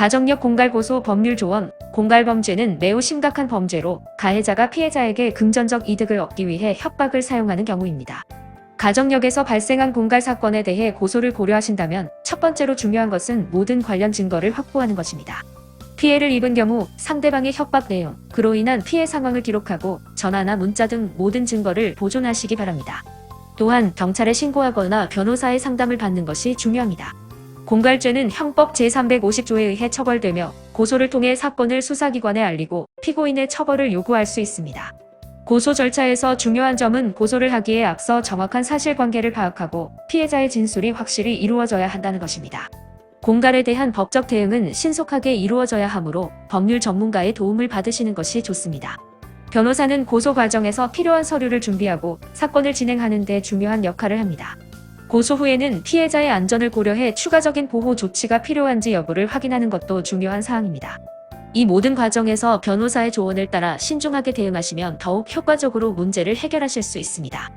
가정력 공갈고소 법률 조언 공갈범죄는 매우 심각한 범죄로 가해자가 피해자에게 금전적 이득을 얻기 위해 협박을 사용하는 경우입니다. 가정력에서 발생한 공갈 사건에 대해 고소를 고려하신다면 첫 번째로 중요한 것은 모든 관련 증거를 확보하는 것입니다. 피해를 입은 경우 상대방의 협박 내용, 그로 인한 피해 상황을 기록하고 전화나 문자 등 모든 증거를 보존하시기 바랍니다. 또한 경찰에 신고하거나 변호사의 상담을 받는 것이 중요합니다. 공갈죄는 형법 제350조에 의해 처벌되며 고소를 통해 사건을 수사기관에 알리고 피고인의 처벌을 요구할 수 있습니다. 고소 절차에서 중요한 점은 고소를 하기에 앞서 정확한 사실관계를 파악하고 피해자의 진술이 확실히 이루어져야 한다는 것입니다. 공갈에 대한 법적 대응은 신속하게 이루어져야 하므로 법률 전문가의 도움을 받으시는 것이 좋습니다. 변호사는 고소 과정에서 필요한 서류를 준비하고 사건을 진행하는 데 중요한 역할을 합니다. 고소 후에는 피해자의 안전을 고려해 추가적인 보호 조치가 필요한지 여부를 확인하는 것도 중요한 사항입니다. 이 모든 과정에서 변호사의 조언을 따라 신중하게 대응하시면 더욱 효과적으로 문제를 해결하실 수 있습니다.